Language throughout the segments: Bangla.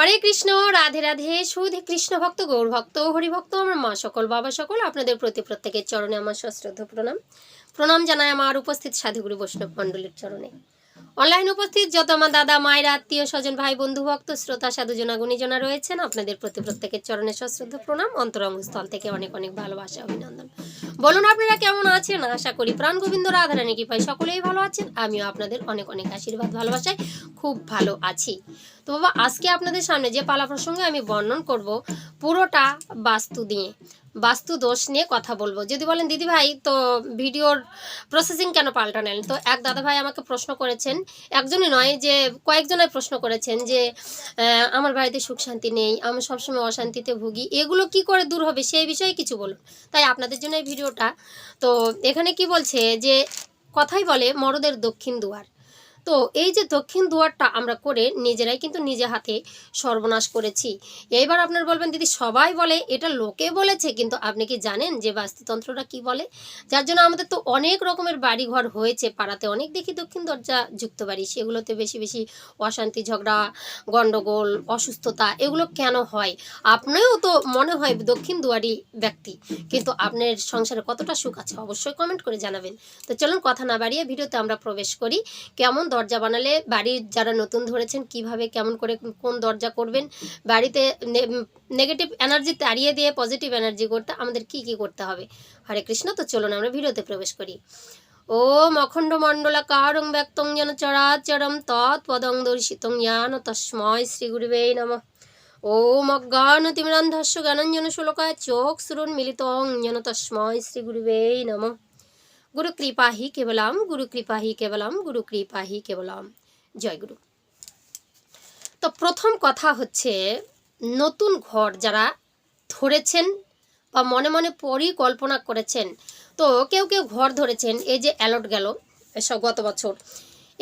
হরে কৃষ্ণ, রাধে রাধে, সুধে কৃষ্ণ ভক্ত, গৌর ভক্ত হরি ভক্ত আমার মা সকল, বাবা সকল, আপনাদের প্রতি প্রত্যেকের চরণে আমার সশ্রদ্ধ প্রণাম। প্রণাম জানায় আমার উপস্থিত সাধুগুরু বৈষ্ণব মণ্ডলীর চরণে। অনলাইন উপস্থিত যত আমার দাদা, মায়ের আত্মীয়, স্বজন, ভাই, বন্ধু, ভক্ত, শ্রোতা সাধুজনা গুণীজনা রয়েছেন। আপনাদের প্রতি প্রত্যেকের চরণে সশ্রদ্ধ প্রণাম। অন্তরঙ্গ স্থল থেকে অনেক অনেক ভালোবাসা, অভিনন্দন। বলুন, আপনারা কেমন আছেন? আশা করি প্রাণ গোবিন্দ রাধারানী কৃপায় সকলেই ভালো আছেন। আমিও আপনাদের অনেক অনেক আশীর্বাদ, ভালোবাসায় খুব ভালো আছি। তো বাবা, আজকে আপনাদের সামনে যে পালা প্রসঙ্গে আমি বর্ণন করব, পুরোটা বাস্তু দিয়ে। বাস্তু দোষ নিয়ে কথা বলব। যদি বলেন, দিদি ভাই, তো ভিডিওর প্রসেসিং কেন পাল্টানেন তো এক দাদা ভাই আমাকে প্রশ্ন করেছেন। একজনই নয়, যে কয়েকজনাই প্রশ্ন করেছেন যে আমার বাড়িতে সুখ শান্তি নেই, আমি সবসময় অশান্তিতে ভুগি, এগুলো কি করে দূর হবে? সেই বিষয়ে কিছু বলুন। তাই আপনাদের জন্য এই ভিডিওটা। তো এখানে কি বলছে যে, কথাই বলে মরদের দক্ষিণ দুয়ার। তো এই যে দক্ষিণ দুয়ারটা আমরা করে নিজেরাই কিন্তু নিজে হাতে সর্বনাশ করেছি। এইবার আপনার বলবেন, দিদি, সবাই বলে, এটা লোকে বলেছে, কিন্তু আপনি কি জানেন যে বাস্তুতন্ত্রটা কি বলে? যার জন্য আমাদের তো অনেক রকমের বাড়ি ঘর হয়েছে পাড়াতে। অনেক দেখি দক্ষিণ দরজা যুক্ত বাড়ি, সেগুলোতে বেশি বেশি অশান্তি, ঝগড়া গণ্ডগোল অসুস্থতা, এগুলো কেন হয়? আপনিও তো মনে হয় দক্ষিণ দুয়ারি ব্যক্তি, কিন্তু আপনার সংসারে কতটা সুখ আছে অবশ্যই কমেন্ট করে জানাবেন। তো চলুন, কথা না বাড়িয়ে ভিডিওতে আমরা প্রবেশ করি। কেমন দরজা বানালে, বাড়ির যারা নতুন ধরেছেন কীভাবে, কেমন করে, কোন দরজা করবেন, বাড়িতে নেগেটিভ এনার্জি তাড়িয়ে দিয়ে পজিটিভ এনার্জি করতে আমাদের কি কি করতে হবে? হরে কৃষ্ণ, তো চলুন আমরা ভিডিওতে প্রবেশ করি। ও মখণ্ড মণ্ডলাকারং ব্যক্তং যেন চরাচরম তৎপদং দর্শিতং জ্ঞান তস্ময় শ্রী গুরুবে নম। ওম অজ্ঞান তিমিরান্ধস্য জ্ঞানঞ্জন শুলকায় চোখ সুরন মিলিতং যেন তস্ময় শ্রী গুরুবে নম। গুরু কৃপাহি কেবলাম গুরু কৃপাহি কেবলাম গুরু কৃপাহি কেবলাম জয় গুরু তো প্রথম কথা হচ্ছে নতুন ঘর যারা ধরেছেন বা মনে মনে পরিকল্পনা করেছেন তো কেউ কেউ ঘর ধরেছেন এই যে অ্যালট গেল এসব গত বছর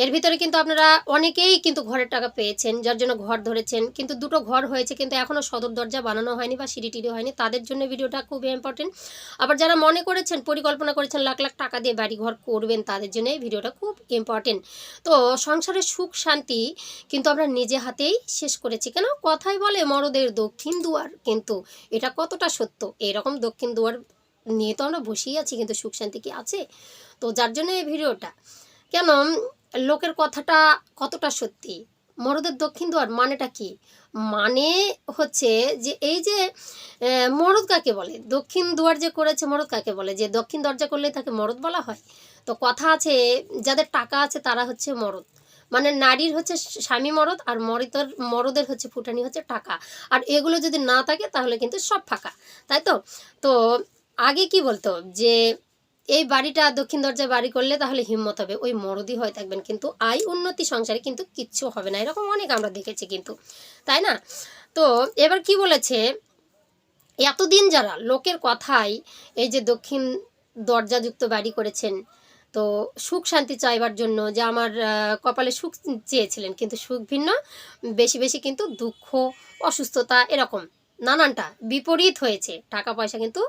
এর ভিতরে কিন্তু আপনারা অনেকেই কিন্তু ঘরের টাকা পেয়েছেন, যার জন্য ঘর ধরেছেন, কিন্তু দুটো ঘর হয়েছে কিন্তু এখনও সদর দরজা বানানো হয়নি বা সিঁড়ি টিড়ি হয়নি, তাদের জন্য ভিডিওটা খুবই ইম্পর্টেন্ট আবার যারা মনে করেছেন, পরিকল্পনা করেছেন লাখ লাখ টাকা দিয়ে বাড়ি ঘর করবেন, তাদের জন্য এই ভিডিওটা খুব ইম্পর্টেন্ট তো সংসারের সুখ, শান্তি কিন্তু আমরা নিজে হাতেই শেষ করেছি। কেন? কথাই বলে মরদের দক্ষিণ দুয়ার, কিন্তু এটা কতটা সত্য? এরকম দক্ষিণ দুয়ার নিয়ে তো আমরা বসেই আছি, কিন্তু সুখ, শান্তি কি আছে? তো যার জন্য এই ভিডিওটা। কেন? লোকের কথাটা কতটা সত্যি? মরদের দক্ষিণ দুয়ার মানেটা কি? মানে হচ্ছে যে এই যে মরদ কাকে বলে? দক্ষিণ দুয়ার যে করেছে মরদ কাকে বলে? যে দক্ষিণ দরজা করলে তাকে মরদ বলা হয়? তো কথা আছে, যাদের টাকা আছে তারা হচ্ছে মরদ। মানে নারীর হচ্ছে স্বামী মরদ আর মরিতর, মরদের হচ্ছে ফুটানি হচ্ছে টাকা। আর এগুলো যদি না থাকে তাহলে কিন্তু সব ফাঁকা। তাই তো? তো আগে কি বলতো? যে এই বাড়িটা দক্ষিণ দরজায় বাড়ি করলে তাহলে হিম্মত হবে। ওই মরদি হয়ে থাকবেন কিন্তু আয় উন্নতি সংসারে কিন্তু কিচ্ছু হবে না। এরকম অনেক আমরা দেখেছি কিন্তু, তাই না? তো এবার কি বলেছে? এতদিন যারা লোকের কথায় এই যে দক্ষিণ দরজাযুক্ত বাড়ি করেছেন, তো সুখ শান্তি চাইবার জন্য যে আমার কপালে সুখ চেয়েছিলেন, কিন্তু সুখ ভিন্ন, বেশি বেশি কিন্তু দুঃখ, অসুস্থতা এরকম। নানানটা বিপরীত হয়েছে। টাকা পয়সা কিন্তু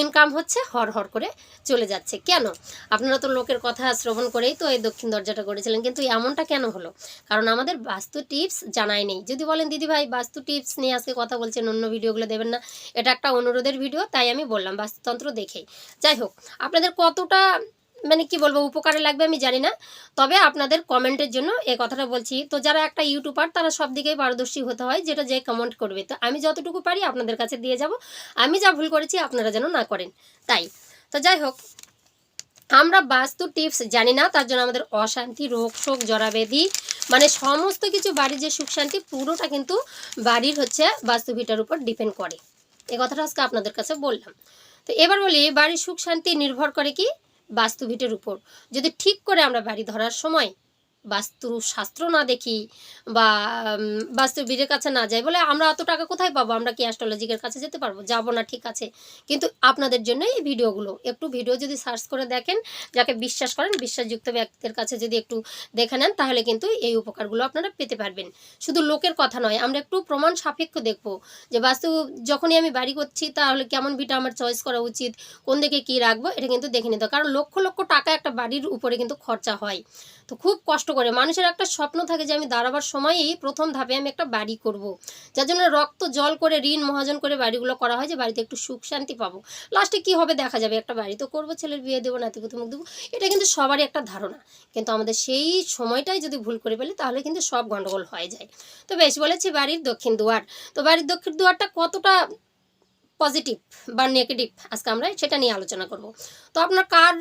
ইনকাম হচ্ছে হর হর করে চলে যাচ্ছে। কেন? আপনারা তো লোকের কথা শ্রবণ করেই তো এই দক্ষিণ দরজাটা করেছিলেন, কিন্তু এমনটা কেন হলো? কারণ আমাদের বাস্তু টিপস জানাই নেই। যদি বলেন, দিদি ভাই, বাস্তু টিপস নিয়ে আজকে কথা বলছেন, অন্য ভিডিওগুলো দেবেন না। এটা একটা অনুরোধের ভিডিও তাই আমি বললাম, বাস্তুতন্ত্র দেখেই। যাই হোক, আপনাদের কতটা মানে কি বলব, উপকারে লাগবে আমি জানি না। তবে আপনাদের কমেন্টের জন্য এই কথাটা বলছি। তো যারা একটা ইউটিউবার তারা সব দিকেই পারদর্শী হতে হয়, যেটা যে কমেন্ট করবে। তো আমি যতটুকু পারি আপনাদের কাছে দিয়ে যাব। আমি যা ভুল করেছি, আপনারা যেন না করেন। তাই। তো যাই হোক, আমরা বাস্তু টিপস জানি না, তার জন্য আমাদের অশান্তি, রোগ শোক, জরাবেদি মানে সমস্ত কিছু বাড়ির যে সুখ শান্তি, পুরোটা কিন্তু বাড়ির হচ্ছে বাস্তুভিটার উপর ডিপেন্ড করে। এ কথাটা আজকে আপনাদের কাছে বললাম। তো এবার বলি, বাড়ির সুখ শান্তি নির্ভর করে কি? বাস্তুভিটের উপর। যদি ঠিক করে আমরা বাড়ি ধরার সময় বাস্তু শাস্ত্র না দেখি বা উম, বাস্তুবীরের কাছে না যাই বলে আমরা অত টাকা কোথায় পাবো? আমরা কি অ্যাস্ট্রোলজিকের কাছে যেতে পারব? যাব না ঠিক আছে। কিন্তু আপনাদের জন্য এই ভিডিওগুলো একটু ভিডিও যদি সার্চ করে দেখেন যাকে বিশ্বাস করেন বিশ্বাসযুক্ত ব্যক্তির কাছে যদি একটু দেখে নেন তাহলে কিন্তু এই উপকারগুলো আপনারা পেতে পারবেন। শুধু লোকের কথা নয় আমরা একটু প্রমাণ সাপেক্ষ দেখব যে বাস্তু যখনই আমি বাড়ি করছি তাহলে কেমন ভিটা আমার চয়েস করা উচিত কোন দিকে কি রাখব এটা কিন্তু দেখে নিতে। কারণ লক্ষ লক্ষ টাকা একটা বাড়ির উপরে কিন্তু খরচা হয়। তো খুব কষ্ট করে। মানুষের একটা স্বপ্ন থাকে যে আমি দাঁড়াবার সময়ই প্রথম ধাপে আমি একটা বাড়ি করব। যার জন্য রক্ত, জল করে, ঋণ, মহাজন করে বাড়িগুলো করা হয় যে বাড়িতে একটু সুখ শান্তি পাবো। লাস্টে কি হবে দেখা যাবে, একটা বাড়ি তো করব, ছেলের বিয়ে দেবো নাতিপুতি মুখ দেবো, এটা কিন্তু সবারই একটা ধারণা। কিন্তু আমাদের সেই সময়টাই যদি ভুল করে ফেলি তাহলে কিন্তু সব গন্ডগোল হয়ে যায়। তো বেশ বলেছি বাড়ির দক্ষিণ দুয়ার। তো বাড়ির দক্ষিণ দুয়ারটা কতটা পজিটিভ বা নেগেটিভ আজকে আমরা সেটা নিয়ে আলোচনা করব। তো আপনার কার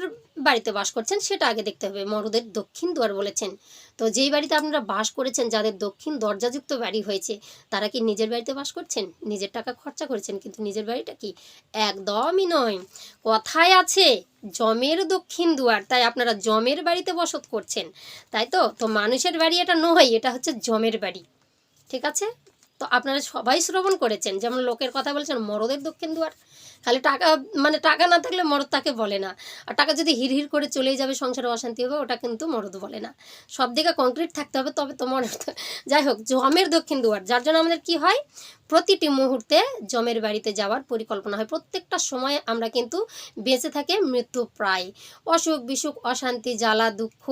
বাড়িতে বাস করছেন সেটা আগে দেখতে হবে। মরদের দক্ষিণ দুয়ার বলেছেন। তো যেই বাড়িতে আপনারা বাস করেছেন, যাদের দক্ষিণ দরজাযুক্ত বাড়ি হয়েছে, তারা কি নিজের বাড়িতে বাস করছেন? নিজের টাকা খরচা করেছেন, কিন্তু নিজের বাড়িটা কি? একদমই নয়। কথায় আছে, জমের দক্ষিণ দুয়ার, তাই আপনারা জমের বাড়িতে বসত করছেন। তাই তো? তো মানুষের বাড়ি এটা নয়, এটা হচ্ছে জমের বাড়ি। ঠিক আছে? তো আপনারা সবাই শ্রবণ করেছেন। যেমন লোকের কথা বলছেন, মরদের দক্ষিণ দুয়ার খালি টাকা মানে টাকা না থাকলে মরদ তাকে বলে না। আর টাকা যদি হির হির করে চলেই যাবে, সংসারে অশান্তি হবে, ওটা কিন্তু মরদ বলে না। সব দিকে কংক্রিট থাকতে হবে, তবে তো মরদ যাই হোক, জমের দক্ষিণ দুয়ার যার জন্য আমাদের কি হয়? প্রতিটি মুহূর্তে জমের বাড়িতে যাওয়ার পরিকল্পনা হয়। প্রত্যেকটা সময়ে আমরা কিন্তু বেঁচে থাকে মৃত্যু প্রায় অসুখ বিসুখ অশান্তি, জ্বালা, দুঃখ,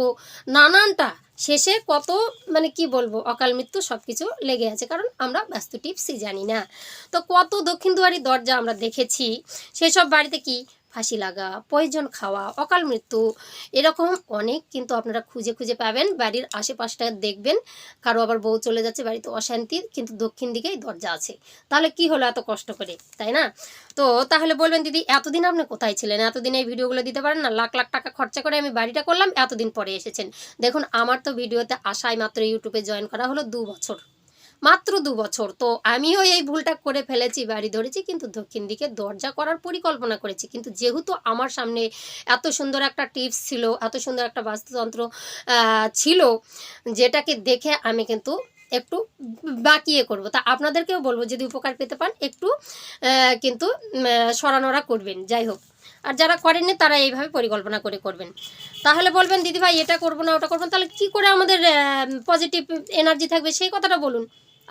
নানানটা শেষে কত মানে কি বলব, অকাল মৃত্যু সব কিছু লেগে আছে, কারণ আমরা ব্যস্ত টিপসই জানি না। তো কত দক্ষিণ দুয়ারি দরজা আমরা দেখেছি, সেসব বাড়িতে কি ফাঁসি লাগা, পয়জন খাওয়া, অকাল মৃত্যু, এরকম অনেক কিন্তু আপনারা খুঁজে খুঁজে পাবেন। বাড়ির আশেপাশটা দেখবেন, কারও আবার বউ চলে যাচ্ছে, বাড়িতে অশান্তি, কিন্তু দক্ষিণ দিকেই দরজা আছে। তাহলে কি হলো এত কষ্ট করে, তাই না? তো তাহলে বলবেন, দিদি, এতদিন আপনি কোথায় ছিলেন? এতদিন এই ভিডিওগুলো দিতে পারেন না? লাখ লাখ টাকা খরচা করে আমি বাড়িটা করলাম, এতদিন পরে এসেছেন। দেখুন, আমার তো ভিডিওতে আসায় মাত্র ইউটিউবে জয়েন করা হলো দু বছর। মাত্র দু বছর। তো আমিও এই ভুলটা করে ফেলেছি, বাড়ি ধরেছি, কিন্তু দক্ষিণ দিকে দরজা করার পরিকল্পনা করেছি। কিন্তু যেহেতু আমার সামনে এত সুন্দর একটা টিপস ছিল, এত সুন্দর একটা বাস্তুতন্ত্র ছিল, যেটাকে দেখে আমি কিন্তু একটু বাকিয়ে করব। তা আপনাদেরকেও বলব, যদি উপকার পেতে পান, একটু কিন্তু সরানোরা করবেন। যাই হোক, আর যারা করেননি, তারা এইভাবে পরিকল্পনা করে করবেন। তাহলে বলবেন, দিদি ভাই, এটা করব না, ওটা করব তাহলে কি করে আমাদের পজিটিভ এনার্জি থাকবে? সেই কথাটা বলুন।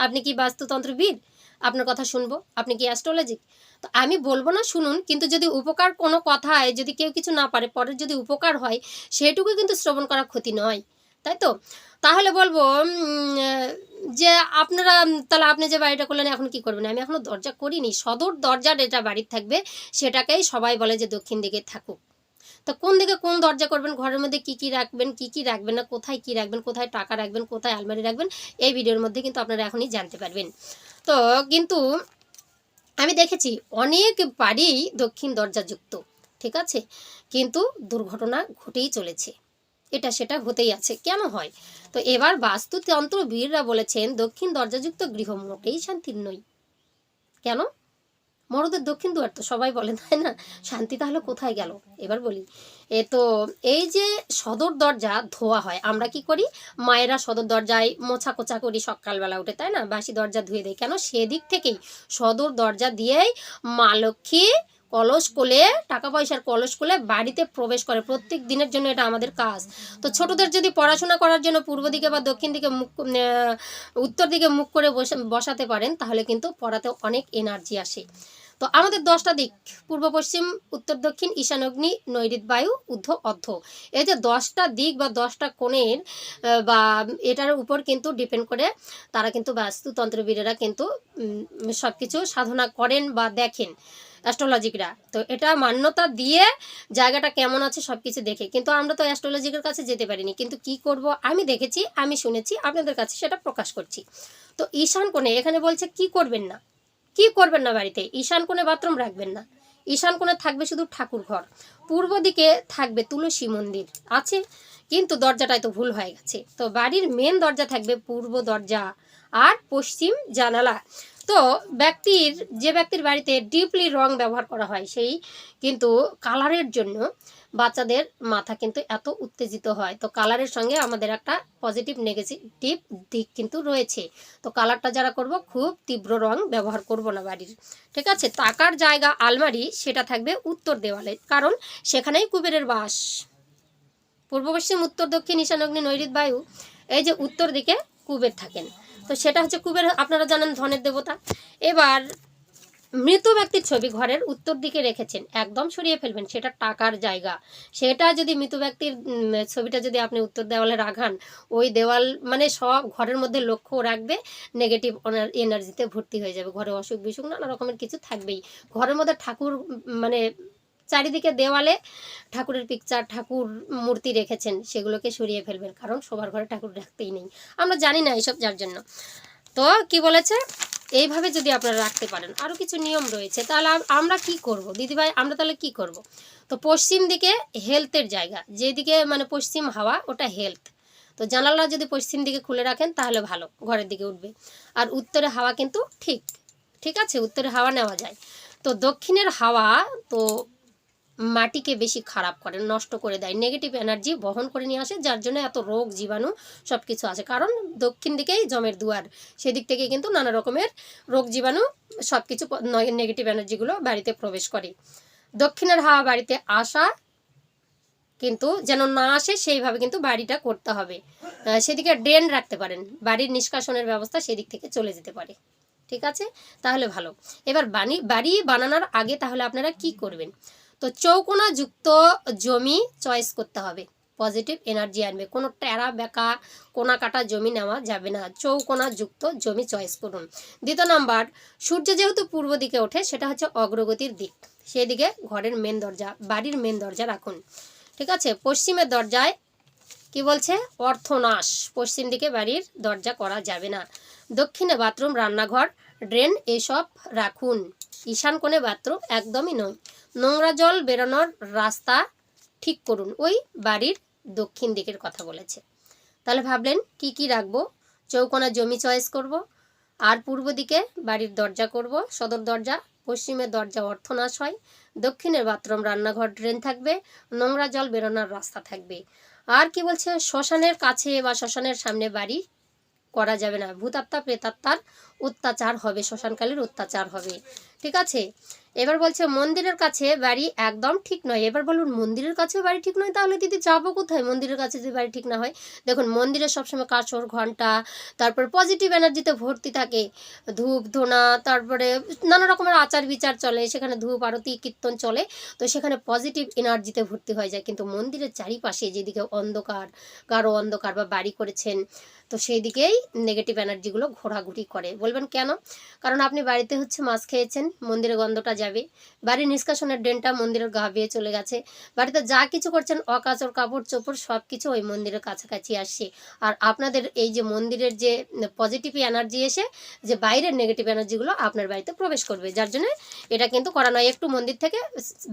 আপনি কি বাস্তুতন্ত্রবিদ? আপনার কথা শুনব। আপনি কি অ্যাস্ট্রোলজিক তো আমি বলব না, শুনুন, কিন্তু যদি উপকার কোনো কথায় যদি কেউ কিছু না পারে, পরের যদি উপকার হয়, সেটুকু কিন্তু শ্রবণ করা ক্ষতি নয়, তাই তো? তাহলে বলব যে আপনারা, তাহলে আপনি যে বাড়িটা করলেন, এখন কি করবেন? আমি এখনও দরজা করিনি। সদর দরজার এটা বাড়ির থাকবে, সেটাকেই সবাই বলে যে দক্ষিণ দিকে থাকুক। তো কোন দিকে কোন দরজা করবেন? ঘরের মধ্যে কি কি রাখবেন? কি কি রাখবেন না? কোথায় কি রাখবেন? কোথায় টাকা রাখবেন? কোথায় আলমারি রাখবেন? এই ভিডিওর মধ্যে কিন্তু আপনারা এখনই জানতে পারবেন। তো কিন্তু আমি দেখেছি অনেক বাড়ি দক্ষিণ দরজাযুক্ত, ঠিক আছে? কিন্তু দুর্ঘটনা ঘটেই চলেছে। এটা সেটা হতেই আছে। কেন হয়? তো এবার বাস্তুতন্ত্র বীররা বলেছেন, দক্ষিণ দরজাযুক্ত গৃহ মোটেই শান্তির নই কেন? মরদের দক্ষিণ দুয়ার তো সবাই বলে, তাই না? শান্তি তাহলে কোথায় গেল? এবার বলি, এ তো এই যে সদর দরজা ধোয়া হয়, আমরা কি করি? মায়েরা সদর দরজায় মোছা কোচা করি সকালবেলা উঠে, তাই না? বাসি দরজা ধুয়ে দেয়। কেন? সেদিক থেকেই সদর দরজা দিয়েই মা লক্ষ্মী কলস কোলে টাকা পয়সার কলস কোলে বাড়িতে প্রবেশ করে। প্রত্যেক দিনের জন্য এটা আমাদের কাজ। তো ছোটদের যদি পড়াশোনা করার জন্য পূর্ব দিকে বা দক্ষিণ দিকে মুখ উত্তর দিকে মুখ করে বসে- বসাতে পারেন, তাহলে কিন্তু পড়াতে অনেক এনার্জি আসে। তো আমাদের দশটা দিক, পূর্ব, পশ্চিম, উত্তর, দক্ষিণ, ঈশান, অগ্নি নৈরিত বায়ু উদ্ধ অর্ধ। এই যে দশটা দিক বা দশটা কোণের বা এটার উপর কিন্তু ডিপেন্ড করে, তারা কিন্তু বাস্তুতন্ত্রবিদেরা কিন্তু সব কিছু সাধনা করেন বা দেখেন অ্যাস্ট্রোলজিকরা তো এটা মান্যতা দিয়ে জায়গাটা কেমন আছে সব কিছু দেখে। কিন্তু আমরা তো অ্যাস্ট্রোলজিকের কাছে যেতে পারিনি। কিন্তু কি করব? আমি দেখেছি, আমি শুনেছি, আপনাদের কাছে সেটা প্রকাশ করছি। তো ঈশান কোণে এখানে বলছে কি করবেন না? কি করবেন না বাড়িতে? ঈশান কোণে বাথরুম রাখবেন না। ঈশান কোণে থাকবে শুধু ঠাকুর ঘর। পূর্ব দিকে থাকবে তুলসী মন্দির। আছে, কিন্তু দরজাটাই তো ভুল হয়ে গেছে। তো বাড়ির মেন দরজা থাকবে পূর্ব দরজা আর পশ্চিম জানালা। তো ব্যক্তির, যে ব্যক্তির বাড়িতে ডিপলি রং ব্যবহার করা হয়, সেই কিন্তু কালারের জন্য বাচ্চাদের মাথা কিন্তু এত উত্তেজিত হয়। তো কালারের সঙ্গে আমাদের একটা পজিটিভ নেগেটিভ দিক কিন্তু রয়েছে। তো কালারটা যারা করব, খুব তীব্র রং ব্যবহার করব না বাড়ির। ঠিক আছে? তাকার জায়গা আলমারি, সেটা থাকবে উত্তর দেওয়ালে। কারণ সেখানেই কুবেরের বাস। পূর্ব পশ্চিম, উত্তর দক্ষিণ ঈশানগ্নি নৈরিত বায়ু, এই যে উত্তর দিকে কুবের থাকেন। তো সেটা হচ্ছে কুবের, আপনারা জানেন ধনের দেবতা। এবার মৃত ব্যক্তির ছবি ঘরের উত্তর দিকে রেখেছেন। একদম সরিয়ে ফেলবেন, সেটা টাকার জায়গা। সেটা যদি মৃত ব্যক্তির ছবিটা যদি আপনি উত্তর দেওয়ালে রাখান, ওই দেওয়াল মানে সব ঘরের মধ্যে লক্ষ্য রাখবে নেগেটিভ এনার্জিতে ভর্তি হয়ে যাবে। ঘরে অসুখ বিসুখ নানা রকমের কিছু থাকবেই। ঘরের মধ্যে ঠাকুর মানে চারিদিকে দেওয়ালে ঠাকুরের পিকচার ঠাকুর মূর্তি রেখেছেন, সেগুলোকে সরিয়ে ফেলবেন। কারণ সবার ঘরে ঠাকুর রাখতেই নেই। আমরা জানি না এইসব যার জন্য। তো কি বলেছে? এইভাবে যদি আপনারা রাখতে পারেন আরও কিছু নিয়ম রয়েছে, তাহলে আমরা কি করব? দিদিভাই, আমরা তাহলে কি করব? তো পশ্চিম দিকে হেলথের জায়গা, যেদিকে মানে পশ্চিম হাওয়া, ওটা হেলথ তো জানালা যদি পশ্চিম দিকে খুলে রাখেন, তাহলে ভালো, ঘরের দিকে উঠবে। আর উত্তরে হাওয়া কিন্তু ঠিক ঠিক আছে? উত্তরে হাওয়া নেওয়া যায়। তো দক্ষিণের হাওয়া, তো মাটিকে বেশি খারাপ করে, নষ্ট করে দেয় নেগেটিভ এনার্জি বহন করে নিয়ে আসে, যার জন্য এত রোগ, জীবাণু সব কিছু আসে কারণ দক্ষিণ দিকেই জমের দুয়ার, সেদিক থেকে কিন্তু নানা রকমের রোগ, জীবাণু সব কিছু নেগেটিভ এনার্জিগুলো বাড়িতে প্রবেশ করে। দক্ষিণের হাওয়া বাড়িতে আসা কিন্তু যেন না আসে, সেইভাবে কিন্তু বাড়িটা করতে হবে। সেদিকে ড্রেন রাখতে পারেন, বাড়ির নিষ্কাশনের ব্যবস্থা সেদিক থেকে চলে যেতে পারে। ঠিক আছে? তাহলে ভালো। এবার বাড়ি বাড়ি বানানোর আগে তাহলে আপনারা কি করবেন? তো চৌকোনা যুক্ত জমি চয়েস করতে হবে। পজিটিভ এনার্জি আনবে। কোনো টেরা, বেঁকা কোনা কাটা জমি নেওয়া যাবে না। চৌকোনা যুক্ত জমি চয়েস করুন। দ্বিতীয় নাম্বার, সূর্য যেহেতু পূর্ব দিকে ওঠে, সেটা হচ্ছে অগ্রগতির দিক। সেদিকে ঘরের মেন দরজা, বাড়ির মেন দরজা রাখুন। ঠিক আছে? পশ্চিমের দরজায় কি বলছে? অর্থনাশ। পশ্চিম দিকে বাড়ির দরজা করা যাবে না। দক্ষিণে বাথরুম, রান্নাঘর ড্রেন এসব রাখুন। ঈশান কোণে বাথরুম একদমই নয়। নোংরা জল বেরোনোর রাস্তা ঠিক করুন। ওই বাড়ির দক্ষিণ দিকের কথা বলেছে। তাহলে ভাবলেন, কি কি রাখব? চৌকোনা জমি চয়েস করব, আর পূর্ব দিকে বাড়ির দরজা করব। সদর দরজা, পশ্চিমের দরজা অর্থনাশ হয়। দক্ষিণের বাথরুম, রান্নাঘর ড্রেন থাকবে। নোংরা জল বেরোনোর রাস্তা থাকবে। আর কি বলছে? শ্মশানের কাছে বা শ্মশানের সামনে বাড়ি করা যাবে না। ভূতাত্মা, প্রেতাত্মার অত্যাচার হবে, শ্মশানকালীর অত্যাচার হবে। ঠিক আছে? এবার বলছে, মন্দিরের কাছে বাড়ি একদম ঠিক নয়। এবার বলুন, মন্দিরের কাছেও বাড়ি ঠিক নয়? তাহলে দিদি, যাব কোথায়? মন্দিরের কাছে যদি বাড়ি ঠিক না হয়? দেখুন, মন্দিরে সবসময় কাঁচর ঘণ্টা, তারপর পজিটিভ এনার্জিতে ভর্তি থাকে। ধূপ, ধোনা, তারপরে নানা রকমের আচার বিচার চলে, সেখানে ধূপ, আরতি, কীর্তন চলে, তো সেখানে পজিটিভ এনার্জিতে ভর্তি হয়ে যায়। কিন্তু মন্দিরের চারিপাশে যেদিকে অন্ধকার, গাঢ় অন্ধকার বা বাড়ি করেছেন, তো সেই দিকেই নেগেটিভ এনার্জিগুলো ঘোরাঘুরি করে। বলবেন কেন? কারণ আপনি বাড়িতে হচ্ছে মাছ খেয়েছেন মন্দিরে গন্ধটা যাবে। বাড়ির নিষ্কাশনের ড্রেনটা মন্দিরের গা বেয়ে চলে গেছে। বাড়িতে যা কিছু করছেন, অকাচর, কাপড়, চোপড় সব কিছু ওই মন্দিরের কাছাকাছি আসছে। আর আপনাদের এই যে মন্দিরের যে পজিটিভ এনার্জি এসে, যে বাইরের নেগেটিভ এনার্জিগুলো আপনার বাড়িতে প্রবেশ করবে। যার জন্য এটা কিন্তু করা নয়। একটু মন্দির থেকে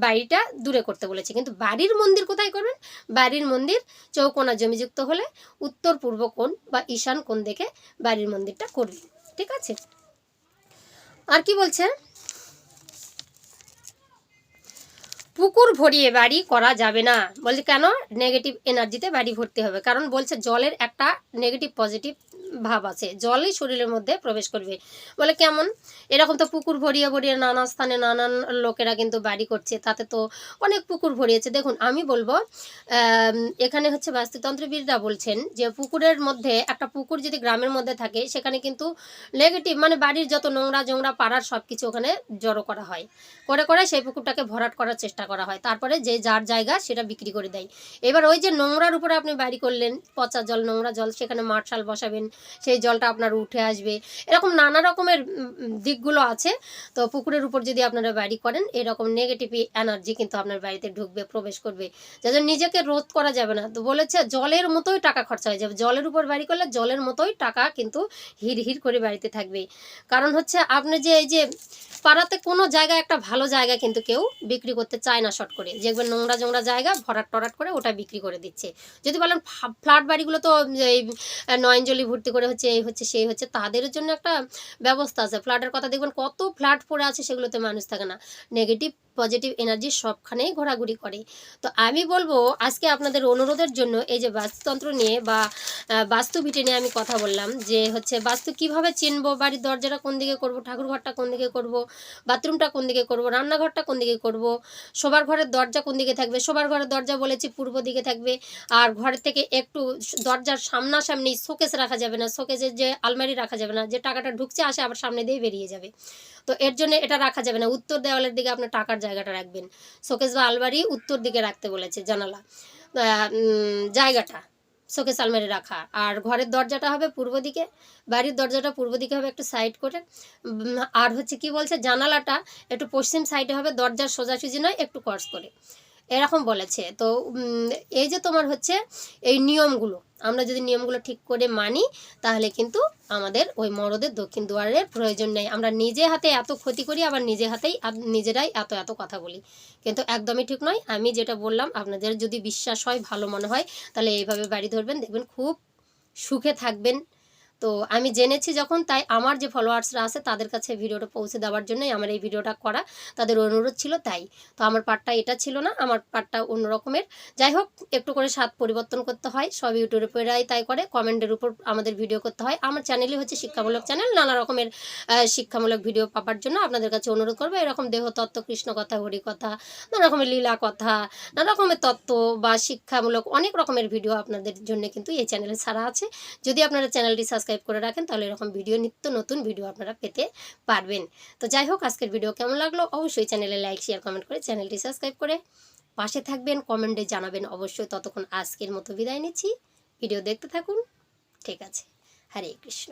বাড়িটা দূরে করতে বলেছে। কিন্তু বাড়ির মন্দির কোথায় করবেন? বাড়ির মন্দির চৌকোনা জমিযুক্ত হলে উত্তর পূর্ব কোণ বা ঈশান কোণ দেখে বাড়ির মন্দিরটা করবে ঠিক আছে? আর কি বলছে পুকুর ভরিয়ে বাড়ি করা যাবে না। বলছে, কেন? নেগেটিভ এনার্জিতে বাড়ি ভর্তি হবে। কারণ বলছে, জলের একটা নেগেটিভ পজিটিভ ভাব আছে। জলই শরীরের মধ্যে প্রবেশ করবে। বলে, কেমন? এরকম তো পুকুর ভরিয়ে ভরিয়ে নানা স্থানে নানান লোকেরা কিন্তু বাড়ি করছে। তাতে তো অনেক পুকুর ভরিয়েছে। দেখুন, আমি বলব এখানে হচ্ছে বাস্তুতন্ত্রবিদরা বলছেন যে, পুকুরের মধ্যে, একটা পুকুর যদি গ্রামের মধ্যে থাকে, সেখানে কিন্তু নেগেটিভ মানে বাড়ির যত নোংরা জোংরা পাড়ার সব কিছু ওখানে জড়ো করা হয়। করে করে সেই পুকুরটাকে ভরাট করার চেষ্টা করা হয়। তারপরে যে যার জায়গা সেটা বিক্রি করে দেয়। এবার ওই যে নোংরার উপরে আপনি বাড়ি করলেন, পচা জল, নোংরা জল, সেখানে মার্শাল বসাবেন, সেই জলটা আপনার উঠে আসবে। এরকম নানা রকমের দিকগুলো আছে। তো পুকুরের উপর যদি আপনারা বাড়ি করেন, এরকম নেগেটিভ এনার্জি কিন্তু আপনার বাড়িতে ঢুকবে, প্রবেশ করবে। জন্য নিজেকে রোধ করা যাবে না। তো বলেছে জলের মতোই টাকা খরচা হয়ে। যাবে জলের উপর বাড়ি করলে জলের মতোই টাকা কিন্তু হির হির করে বাড়িতে থাকবে। কারণ হচ্ছে আপনি যে, এই যে পাড়াতে কোনো জায়গায় একটা ভালো জায়গা কিন্তু কেউ বিক্রি করতে চায় না শর্ট করে। যে একবার নোংরা জোংরা জায়গা ভরাট টরাট করে ওটা বিক্রি করে দিচ্ছে। যদি বলেন ফ্ল্যাট বাড়িগুলো তো এই নয়নজলি ভর্তি করে হচ্ছে এই হচ্ছে সেই হচ্ছে তাদের জন্য একটা ব্যবস্থা আছে। ফ্ল্যাটের কথা দেখবেন কত ফ্ল্যাট পড়ে আছে সেগুলোতে মানুষ থাকে না। নেগেটিভ পজিটিভ এনার্জি সবখানেই ঘোরাঘুরি করে। তো আমি বলব আজকে আপনাদের অনুরোধের জন্য এই যে বাস্তুতন্ত্র নিয়ে বা আহ, বাস্তু ভিটে নিয়ে আমি কথা বললাম যে হচ্ছে বাস্তু কীভাবে চিনবো বাড়ির দরজাটা কোন দিকে করব ঠাকুর ঘরটা কোন দিকে করব বাথরুমটা কোন দিকে করব রান্নাঘরটা কোন দিকে করব শোবার ঘরের দরজা কোন দিকে থাকবে? শোবার ঘরের দরজা বলেছি পূর্ব দিকে থাকবে। আর ঘর থেকে একটু দরজার সামনাসামনি শোকেস রাখা যাবে না। শোকেসের যে আলমারি রাখা যাবে না। যে টাকাটা ঢুকছে আসে আবার সামনে দিয়ে বেরিয়ে যাবে। তো এর জন্য এটা রাখা যাবে না। উত্তর দেওয়ালের দিকে আপনার টাকার জায়গাটা রাখবেন। শোকেস বা আলমারি উত্তর দিকে রাখতে বলেছে জানালা। জায়গাটা। শোকেস আলমারি রাখা। আর ঘরের দরজাটা হবে পূর্ব দিকে, বাড়ির দরজাটা পূর্ব দিকে হবে একটু সাইড করে। আর হচ্ছে কি বলছে, জানালাটা একটু পশ্চিম সাইডে হবে, দরজার সোজাসুজি নয়, একটু কর্স করে। এরকম বলেছে। তো এই যে তোমার হচ্ছে এই নিয়মগুলো, আমরা যদি নিয়মগুলো ঠিক করে মানি, তাহলে কিন্তু আমাদের ওই মরদের দক্ষিণ দুয়ারের প্রয়োজন নেই। আমরা নিজে হাতে এত ক্ষতি করি, আবার নিজে হাতেই নিজেরাই এত এত কথা বলি। কিন্তু একদমই ঠিক নয়। আমি যেটা বললাম, আপনাদের যদি বিশ্বাস হয়, ভালো মনে হয়, তাহলে এইভাবে বাড়ি ধরবেন। দেখবেন খুব সুখে থাকবেন। তো আমি জেনেছি যখন, তাই আমার যে ফলোয়ার্সরা আছে তাদের কাছে ভিডিওটা পৌঁছে দেওয়ার জন্যই আমার এই ভিডিওটা করা। তাদের অনুরোধ ছিল তাই। তো আমার পার্টটা এটা ছিল না, আমার পার্টটা অন্য রকমের। যাই হোক, একটু করে স্বাদ পরিবর্তন করতে হয়, সব ইউটিউবেরাই তাই করে, কমেন্টের উপর আমাদের ভিডিও করতে হয়। আমার চ্যানেলই হচ্ছে শিক্ষামূলক চ্যানেল, নানা রকমের শিক্ষামূলক ভিডিও পাওয়ার জন্য আপনাদের কাছে অনুরোধ করব। এরকম দেহতত্ত্ব কৃষ্ণ কথা, হরি কথা, নানা রকমের লীলা কথা, নানা রকমের তত্ত্ব বা শিক্ষামূলক অনেক রকমের ভিডিও আপনাদের জন্য কিন্তু এই চ্যানেলে ছাড়া আছে। যদি আপনারা চ্যানেলটি সাবস্ক্রাইব করে রাখেন, তাহলে এরকম ভিডিও নিত্য নতুন ভিডিও আপনারা পেতে পারবেন। তো যাই হোক, আজকের ভিডিও কেমন লাগল অবশ্যই চ্যানেলে লাইক শেয়ার কমেন্ট করে চ্যানেলটি সাবস্ক্রাইব করে পাশে থাকবেন কমেন্টে জানাবেন অবশ্যই। ততক্ষণ আজকের মতো বিদায় নিচ্ছি। ভিডিও দেখতে থাকুন। ঠিক আছে। হরে কৃষ্ণ।